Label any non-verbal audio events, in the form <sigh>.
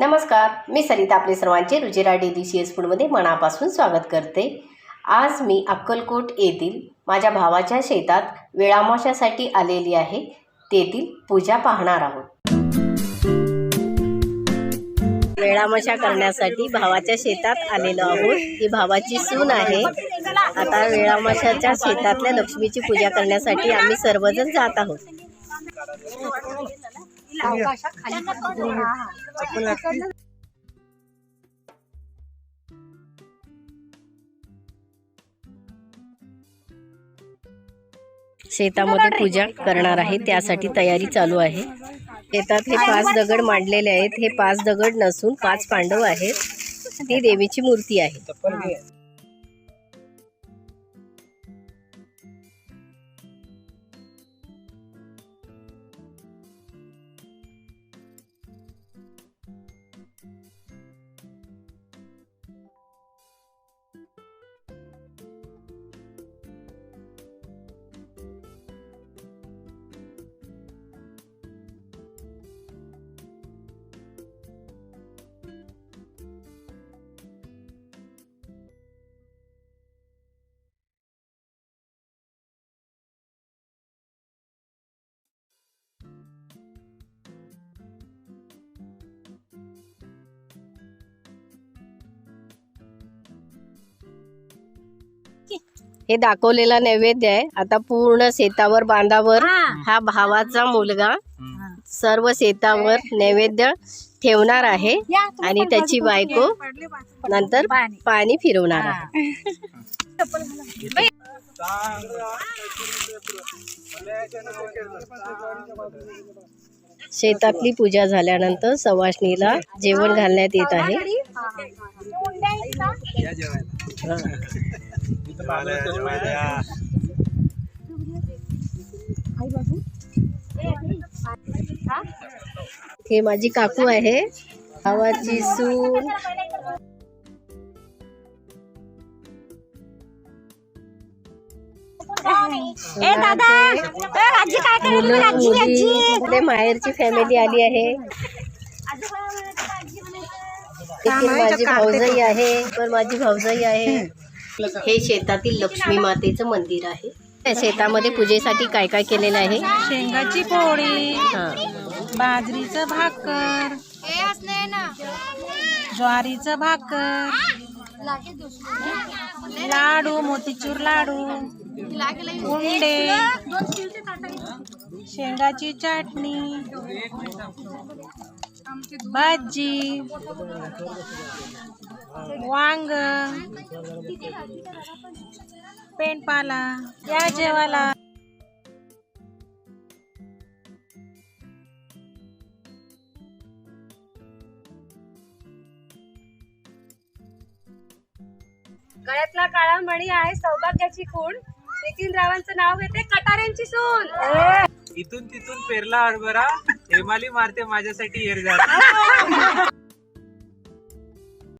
नमस्कार मी सरिता आपले सर्वांचे रुजिरा डेली सी एस फूडमध्ये मनापासून स्वागत करते. आज मी अक्कलकोट येथील माझ्या भावाच्या शेतात वेळामाशासाठी आलेली आहे. तेथील पूजा पाहणार आहोत. वेळामाशा करण्यासाठी भावाच्या शेतात आलेलो आहोत. ही भावाची सून आहे. आता वेळामाशाच्या शेतातल्या लक्ष्मीची पूजा करण्यासाठी आम्ही सर्वजण जात आहोत. शेतामध्ये पूजा करणार आहे त्यासाठी तयारी चालू आहे. शेतात हे पाच दगड मांडलेले आहेत. हे पाच दगड नसून पाच पांडव आहेत. ती देवीची मूर्ती आहे. हे दाखवलेला नैवेद्य आहे आता पूर्ण शेतावर बांधावर हा भावाचा मुलगा सर्व शेतावर नैवेद्य ठेवणार आहे आणि त्याची बायको नंतर पाणी फिरवणार आहे शेतातली पूजा झाल्यानंतर सवाष्णीला जेवण घालण्यात येत आहे हे माझी काकू आहे. भावाची सून माहेरची फॅमिली आली आहे. माझी भाऊजाई आहे. पण माझी भाऊजाई आहे. हे शेतातील लक्ष्मी मातेचं मंदिर आहे. त्या शेतामध्ये पूजेसाठी काय काय केलेलं आहे? शेंगाची पोळी बाजरीचं भाकर ज्वारीचं भाकर लाडू मोतीचूर लाडू उंडे शेंगाची चटणी भाजी वांग पेंडपाला या जेवायला. गळ्यातला काळा मणी आहे सौभाग्याची खूण. नितीन रावांचं नाव घेते कटाऱ्यांची सून. इथून तिथून पेरला हरभरा हेमाली मारते माझ्यासाठी येर <laughs>